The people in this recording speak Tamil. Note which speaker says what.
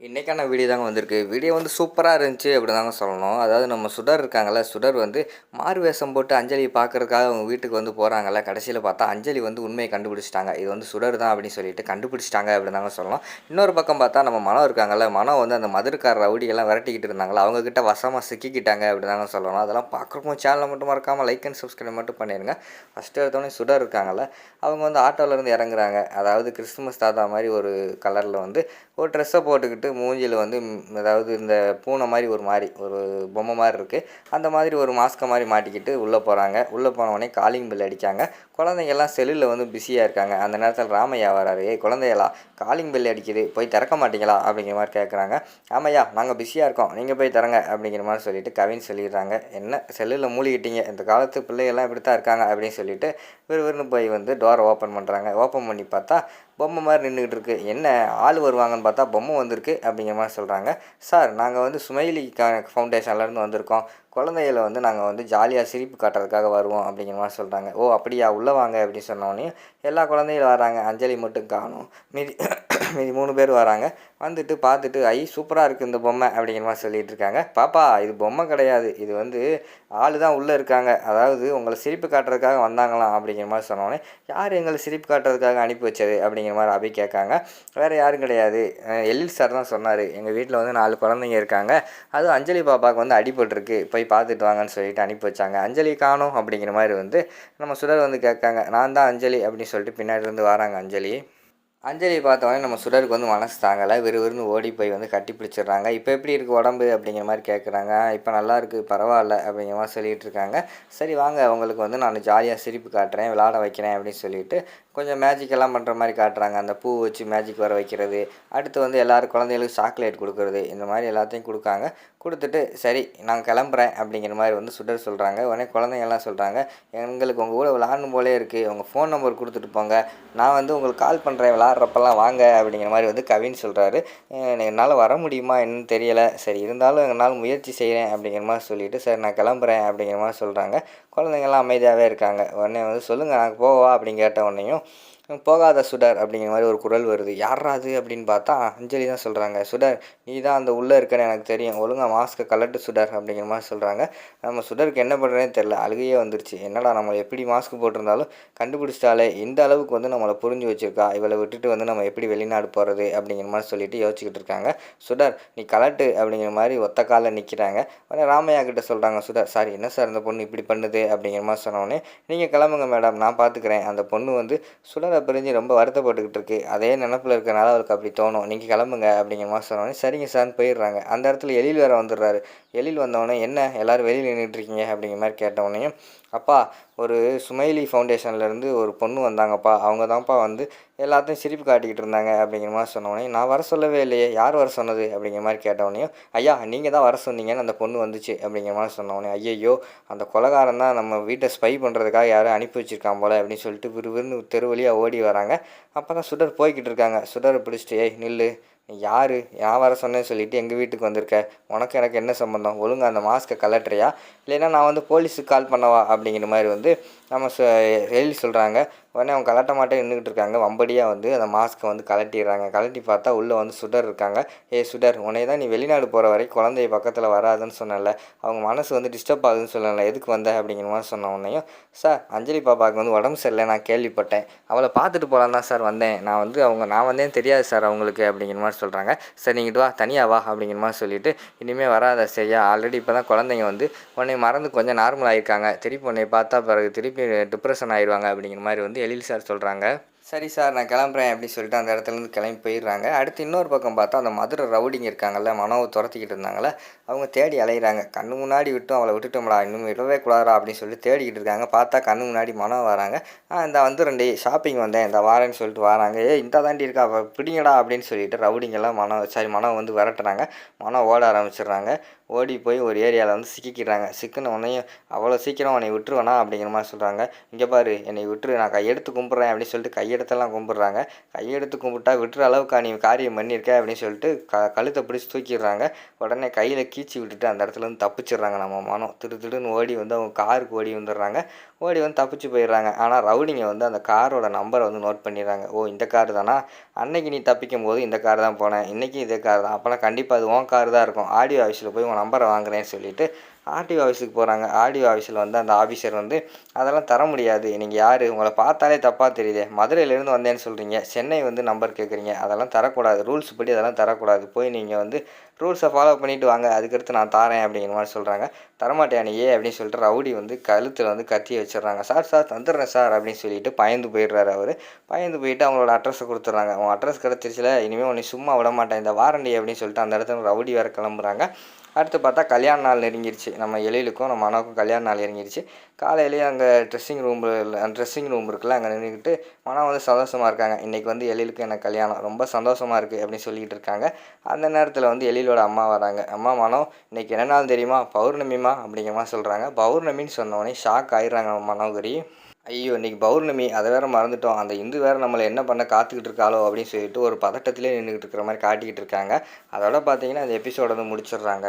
Speaker 1: இன்றைக்கான வீடியோ தாங்க வந்திருக்கு. வீடியோ வந்து சூப்பராக இருந்துச்சு அப்படி தாங்க சொல்லணும். அதாவது நம்ம சுடர் இருக்காங்கல்ல சுடர் வந்து மாறு வேஷம் போட்டு அஞ்சலி பார்க்கறதுக்காக அவங்க வீட்டுக்கு வந்து போகிறாங்கல்ல கடைசியில் பார்த்தா அஞ்சலி வந்து உண்மையை கண்டுபிடிச்சிட்டாங்க. இது வந்து சுடர் தான் அப்படின்னு சொல்லிட்டு கண்டுபிடிச்சிட்டாங்க அப்படி தாங்க சொல்லணும். இன்னொரு பக்கம் பார்த்தா நம்ம மனம் இருக்காங்கல்ல மனம் வந்து அந்த மதுரக்கார ரவுடியெல்லாம் விரட்டிக்கிட்டு இருந்தாங்களா அவங்கக்கிட்ட வசமாக சிக்கிக்கிட்டாங்க அப்படி தாங்க சொல்லணும். அதெல்லாம் பார்க்குறக்கும் சேனலை மட்டும் மறக்காமல் லைக் அண்ட் சப்ஸ்கிரைப் மட்டும் பண்ணிடுங்க ஃபஸ்ட்டு எடுத்தோடனே சுடர் இருக்காங்கல்ல அவங்க வந்து ஆட்டோவிலேருந்து இறங்குறாங்க. அதாவது கிறிஸ்துமஸ் தாத்தா மாதிரி ஒரு கலரில் வந்து ஒரு ட்ரெஸ்ஸை போட்டுக்கிட்டு மூஞ்சியில் வந்து அதாவது இந்த பூனை மாதிரி ஒரு மாதிரி ஒரு பொம்மை மாதிரி இருக்குது அந்த மாதிரி ஒரு மாஸ்க்கை மாதிரி மாட்டிக்கிட்டு உள்ளே போகிறாங்க உள்ளே போனவொடனே காலிங் பெல் அடித்தாங்க குழந்தைங்கள்லாம் செல்லில் வந்து பிஸியாக இருக்காங்க. அந்த நேரத்தில் ராமையா வராரு. ஏய் குழந்தைகளா காலிங் பெல் அடிக்குது. போய் திறக்க மாட்டீங்களா? அப்படிங்கிற மாதிரி கேட்குறாங்க ஆமையா நாங்கள் பிஸியாக இருக்கோம். நீங்கள் போய் தரங்க அப்படிங்கிற மாதிரி சொல்லிட்டு கவின் சொல்லிடுறாங்க. என்ன செல்லில் மூழ்கிட்டீங்க இந்த காலத்து பிள்ளைகள்லாம் இப்படி தான் இருக்காங்க. அப்படின்னு சொல்லிட்டு விறுவிறுன்னு போய் வந்து டோரை ஓப்பன் பண்ணுறாங்க ஓப்பன் பண்ணி பார்த்தா பொம்மை மாதிரி நின்றுக்கிட்டு இருக்குது என்ன ஆள் வருவாங்கன்னு பார்த்தா பொம்மை வந்திருக்கு அப்படிங்கிற மாதிரி சொல்கிறாங்க சார் நாங்கள் வந்து சுமைலி ஃபவுண்டேஷன்லேருந்து வந்திருக்கோம். குழந்தைகளை வந்து நாங்கள் வந்து ஜாலியாக சிரிப்பு காட்டுறதுக்காக வருவோம் அப்படிங்கிற மாதிரி சொல்கிறாங்க ஓ அப்படியா? உள்ளே வாங்க அப்படின்னு சொன்னோடனே எல்லா குழந்தைகளும் வராங்க. அஞ்சலி மட்டும் காணும். மீதி மீதி மூணு பேர் வராங்க. வந்துட்டு பார்த்துட்டு ஐ சூப்பராக இருக்குது இந்த பொம்மை அப்படிங்கிற மாதிரி சொல்லிட்டு இருக்காங்க. பாப்பா இது பொம்மை கிடையாது. இது வந்து ஆள் தான் உள்ளே இருக்காங்க. அதாவது உங்களை சிரிப்பு காட்டுறதுக்காக வந்தாங்களாம் அப்படிங்கிற மாதிரி சொன்னோன்னே யார் எங்களை சிரிப்பு காட்டுறதுக்காக அனுப்பி வச்சது? அப்படிங்கிற மாதிரி அபி கேட்காங்க. வேறு யாரும் கிடையாது. எழில் சார் தான் சொன்னார். எங்கள் வீட்டில் வந்து நாலு குழந்தைங்க இருக்காங்க. அதுவும் அஞ்சலி பாப்பாவுக்கு வந்து அடிபட்டுருக்கு போய் பார்த்துட்டு வாங்கன்னு சொல்லிட்டு அனுப்பி வச்சாங்க. அஞ்சலி காணும் அப்படிங்கிற மாதிரி வந்து நம்ம சுடர் வந்து கேட்காங்க. நான் தான் அஞ்சலி அப்படின்னு சொல்லிட்டு பின்னாடி இருந்து வராங்க அஞ்சலி. அஞ்சலி பார்த்தோன்னே நம்ம சுடருக்கு வந்து மனசு தாங்கலை. விறுவிறுன்னு ஓடி போய் வந்து கட்டி பிடிச்சிடுறாங்க. இப்போ எப்படி இருக்குது உடம்பு அப்படிங்கிற மாதிரி கேட்குறாங்க. இப்போ நல்லா இருக்குது பரவாயில்ல அப்படிங்கிற மாதிரி சொல்லிகிட்டு இருக்காங்க. சரி வாங்க அவங்களுக்கு வந்து நான் ஜாலியாக சிரிப்பு காட்டுறேன் விளாட வைக்கிறேன் அப்படின்னு சொல்லிட்டு கொஞ்சம் மேஜிக் எல்லாம் பண்ணுற மாதிரி காட்டுறாங்க. அந்த பூ வச்சு மேஜிக் வர வைக்கிறது அடுத்து வந்து எல்லோரும் குழந்தைகளுக்கு சாக்லேட் கொடுக்குறது இந்த மாதிரி எல்லாத்தையும் கொடுக்காங்க. கொடுத்துட்டு சரி நான் கிளம்புறேன் அப்படிங்கிற மாதிரி வந்து சுடர் சொல்கிறாங்க உடனே குழந்தைங்க எல்லாம் சொல்கிறாங்க எங்களுக்கு உங்கள் கூட விளாடணும் போலே இருக்குது உங்கள் ஃபோன் நம்பர் கொடுத்துட்டு போங்க. நான் வந்து உங்களுக்கு கால் பண்ணுறேன் விளாட்றப்பெல்லாம் வாங்க அப்படிங்கிற மாதிரி வந்து கவின் சொல்கிறாரு என்னால் வர முடியுமா என்னன்னு தெரியலை. சரி இருந்தாலும் என்னால் முயற்சி செய்கிறேன் அப்படிங்கிற மாதிரி சொல்லிவிட்டு சரி நான் கிளம்புறேன் அப்படிங்கிற மாதிரி சொல்கிறாங்க குழந்தைங்கள்லாம் அமைதியாகவே இருக்காங்க. உடனே வந்து சொல்லுங்கள் நாங்கள் போவா அப்படின்னு கேட்ட உடனேயும் போகாத சுடர் அப்படிங்கிற மாதிரி ஒரு குரல் வருது. யாரா அது அப்படின்னு பார்த்தா அஞ்சலி தான் சொல்கிறாங்க சுடர் நீ தான் அந்த உள்ளே இருக்கன்னு எனக்கு தெரியும். ஒழுங்கா மாஸ்க்கை கலட்டு சுடர் அப்படிங்கிற மாதிரி சொல்கிறாங்க நம்ம சுடருக்கு என்ன பண்ணுறேன்னு தெரில அழுகையே வந்துருச்சு. என்னடா நம்ம எப்படி மாஸ்க் போட்டிருந்தாலும் கண்டுபிடிச்சிட்டாலே இந்த அளவுக்கு வந்து நம்மளை புரிஞ்சு வச்சுருக்கா. இவளை விட்டுட்டு வந்து நம்ம எப்படி வெளிநாடு போகிறது அப்படிங்கிற மாதிரி சொல்லிட்டு யோசிச்சுக்கிட்டு இருக்காங்க. சுடர் நீ கலட்டு அப்படிங்கிற மாதிரி ஒத்த காலில் நிற்கிறாங்க உடனே ராமையா கிட்ட சொல்கிறாங்க சுடர் சாரி என்ன சார் இந்த பொண்ணு இப்படி பண்ணுது? அப்படிங்கிற மாதிரி சொன்னோடனே நீங்கள் கிளம்புங்க மேடம் நான் பார்த்துக்கிறேன் அந்த பொண்ணு வந்து சுடர் பிரிஞ்சு ரொம்ப வருத்தப்பட்டுக்கிட்டு இருக்கு. அதே நினப்பில் இருக்கனால அவருக்கு அப்படி தோணும். நீங்கள் கிளம்புங்க அப்படிங்கிற மாதிரி சொன்னோடனே சரிங்க சார்னு போயிடுறாங்க. அந்த இடத்துல எழில் வேற வந்துடுறாரு. எழில் வந்தவொடனே என்ன? எல்லாரும் வெளியில் நின்றுட்டு இருக்கீங்க அப்படிங்கிற மாதிரி கேட்டவொடனே அப்பா ஒரு சுமைலி ஃபவுண்டேஷன்லேருந்து ஒரு பொண்ணு வந்தாங்கப்பா. அவங்க தான்ப்பா வந்து எல்லாத்தையும் சிரிப்பு காட்டிக்கிட்டு இருந்தாங்க அப்படிங்கிற மாதிரி சொன்னோடனே நான் வர சொல்லவே இல்லையே யார் வர சொன்னது? அப்படிங்கிற மாதிரி கேட்டவுடனே ஐயா நீங்கள் தான் வர சொன்னீங்கன்னு அந்த பொண்ணு வந்துச்சு. அப்படிங்கிற மாதிரி சொன்னோடனே ஐயையோ அந்த கொலகாரன் தான் நம்ம வீட்டை ஸ்பை பண்ணுறதுக்காக யாரும் அனுப்பி வச்சுருக்கான் போல அப்படின்னு சொல்லிட்டு விறுவிறுன்னு தெரு வழியாக ஓடி வராங்க. அப்போ தான் சுடர் போய்கிட்டு இருக்காங்க. சுடரை பிடிச்சிட்டு ஏய் நில்லு. யார்? நான் வர சொன்னேன்னு சொல்லிவிட்டு எங்கள் வீட்டுக்கு வந்திருக்க? உனக்கு எனக்கு என்ன சம்மந்தம் ஒழுங்காக அந்த மாஸ்க்கை கலட்டுறியா இல்லைன்னா நான் வந்து போலீஸுக்கு கால் பண்ணவா? அப்படிங்கிற மாதிரி வந்து நம்ம சொ எழுதி சொல்கிறாங்க உடனே அவங்க கலட்ட மாட்டே நின்றுக்கிட்டு இருக்காங்க. வம்படியாக வந்து அந்த மாஸ்க்கை வந்து கலட்டிடுறாங்க. கலட்டி பார்த்தா உள்ளே வந்து சுடர் இருக்காங்க. ஏ சுடர் உன்னை தான் நீ வெளிநாடு போகிற வரைக்கும் குழந்தைய பக்கத்தில் வராதுன்னு சொன்னல அவங்க மனசு வந்து டிஸ்டர்ப் ஆகுதுன்னு சொல்லல எதுக்கு வந்த? அப்படிங்கிற மாதிரி சொன்ன உடனேயும் சார் அஞ்சலி பாப்பாவுக்கு வந்து உடம்பு சரியில்லை. நான் கேள்விப்பட்டேன். அவளை பார்த்துட்டு போகலாம் தான் சார் வந்தேன். நான் வந்து அவங்க நான் வந்தேன் தெரியாது சார் அவங்களுக்கு அப்படிங்கிற மாதிரி சொல்கிறாங்க சரி நீங்கள் வா. தனியாக வா அப்படிங்கிற மாதிரி சொல்லிட்டு இனிமேல் வராத சரியா? ஆல்ரெடி இப்போ தான் குழந்தைங்க வந்து உன்னை மறந்து கொஞ்சம் நார்மல் ஆகியிருக்காங்க திருப்பி உன்னை பார்த்தா பிறகு திருப்பி டிப்ரெஷன் ஆயிடுவாங்க அப்படிங்கிற மாதிரி வந்து எழில் சார் சொல்கிறாங்க சரி சார் நான் கிளம்புறேன் அப்படின்னு சொல்லிட்டு அந்த இடத்துலேருந்து கிளம்பி போயிடுறாங்க. அடுத்து இன்னொரு பக்கம் பார்த்தா அந்த மதுரை ரவுடிங்க இருக்காங்கல்ல மனோவை துரத்திக்கிட்டு இருந்தாங்கல்ல அவங்க தேடி அலையிறாங்க. கண்ணு முன்னாடி விட்டும் அவளை விட்டுட்டோம்டா இன்னும் விடவே கூடாதா அப்படின்னு சொல்லி தேடிக்கிட்டு இருக்காங்க. பார்த்தா கண்ணு முன்னாடி மனோ வராங்க. ஆ இந்த ரெண்டு ஷாப்பிங் வந்தேன் இந்த வாரேன்னு சொல்லிட்டு வராங்க. ஏ இந்த தாண்டி இருக்கா? பிடிங்கடா அப்படின்னு சொல்லிட்டு ரவுடிங்கெல்லாம் மனோ சாரி மனோ வந்து விரட்டுறாங்க. மனோ ஓட ஆரம்பிச்சிடுறாங்க. ஓடி போய் ஒரு ஏரியாவில் வந்து சிக்கிக்கிறாங்க. சிக்கின உடனேயும் அவ்வளோ சீக்கிரம் உன்னை விட்டுருவேனா அப்படிங்கிற மாதிரி சொல்கிறாங்க இங்கே பாரு என்னை விட்டுரு நான் கையெடுத்து கும்பிட்றேன் அப்படின்னு சொல்லிட்டு கையெடுத்தெல்லாம் கும்பிட்றாங்க. கையெடுத்து கும்பிட்டா விட்டுற அளவுக்கு நீ காரியம் பண்ணியிருக்க அப்படின்னு சொல்லிட்டு க கழுத்தை பிடிச்சி தூக்கிடுறாங்க. உடனே கையில் கீச்சி விட்டுட்டு அந்த இடத்துல இருந்து தப்பிச்சிடுறாங்க நம்ம மனம் திரு திருன்னு ஓடி வந்து அவங்க காருக்கு ஓடி வந்துடுறாங்க. ஓடி வந்து தப்பிச்சு போயிடுறாங்க. ஆனால் ரவுடிங்க வந்து அந்த காரோட நம்பரை வந்து நோட் பண்ணிடுறாங்க. ஓ இந்த கார் தானா? அன்னைக்கு நீ தப்பிக்கும் போது இந்த கார் தான் போனேன். இன்றைக்கி இதே கார் தான். அப்போலாம் கண்டிப்பாக அது உன் கார் தான் இருக்கும். ஆடியோ ஆஃபீஸில் போய் உன் நம்பரை வாங்குறேன்னு சொல்லிட்டு ஆர்டிஓ ஆஃபீஸுக்கு போகிறாங்க ஆர்டிஓ ஆஃபீஸில் வந்து அந்த ஆஃபீஸர் வந்து அதெல்லாம் தர முடியாது. நீங்கள் யார்? உங்களை பார்த்தாலே தப்பாக தெரியுதே. மதுரையிலேருந்து வந்தேன்னு சொல்கிறீங்க சென்னை வந்து நம்பர் கேட்குறீங்க அதெல்லாம் தரக்கூடாது. ரூல்ஸ் படி அதெல்லாம் தரக்கூடாது. போய் நீங்கள் வந்து ரூல்ஸை ஃபாலோ பண்ணிவிட்டு வாங்க. அதுக்கடுத்து நான் தாரேன் அப்படிங்கிற மாதிரி சொல்கிறாங்க தரமாட்டியா ஏ அப்படின்னு சொல்லிட்டு ரவுடி வந்து கழுத்தில் வந்து கத்தியை வச்சிடுறாங்க. சார் சார் தந்துடுறேன் சார் அப்படின்னு சொல்லிட்டு பயந்து போயிடுறாரு அவர். பயந்து போயிட்டு அவங்களோட அட்ரஸை கொடுத்துட்றாங்க. அவன் அட்ரஸ் கிடச்சிருச்சுல. இனிமேல் உன்னை சும்மா விட மாட்டேன். இந்த வாரண்டி அப்படின்னு சொல்லிட்டு அந்த இடத்துல ரவுடி வேறு கிளம்புறாங்க. அடுத்து பார்த்தா கல்யாண நாள் நெருங்கிருச்சு. நம்ம எழிலுக்கும் நம்ம மனோக்கும் கல்யாண நாள் நெருங்கிருச்சு. காலையிலேயே அங்கே ட்ரெஸ்ஸிங் ரூமில் ட்ரெஸ்ஸிங் ரூம் இருக்குல்ல அங்கே நின்றுக்கிட்டு மனம் வந்து சந்தோஷமாக இருக்காங்க. இன்றைக்கி வந்து எழிலுக்கு எனக்கு கல்யாணம். ரொம்ப சந்தோஷமாக இருக்குது அப்படின்னு சொல்லிக்கிட்டு இருக்காங்க. அந்த நேரத்தில் வந்து எழிலோட அம்மா வராங்க. அம்மா மனம் இன்றைக்கி என்ன நாள் தெரியுமா? பௌர்ணமிமா அப்படிங்கிற மாதிரி சொல்கிறாங்க பௌர்ணமின்னு சொன்னோடனே ஷாக் ஆயிடுறாங்க மனோகரி ஐயோ இன்றைக்கி பௌர்ணமி அதை வேறு மறந்துட்டோம். அந்த இந்து வேறு நம்மளை என்ன பண்ண காத்துக்கிட்டு இருக்காளோ அப்படின்னு சொல்லிட்டு ஒரு பதட்டத்திலே நின்றுக்கிட்டு இருக்கிற மாதிரி காட்டிக்கிட்டு இருக்காங்க. அதோட பார்த்தீங்கன்னா அந்த எபிசோட வந்து முடிச்சிடுறாங்க.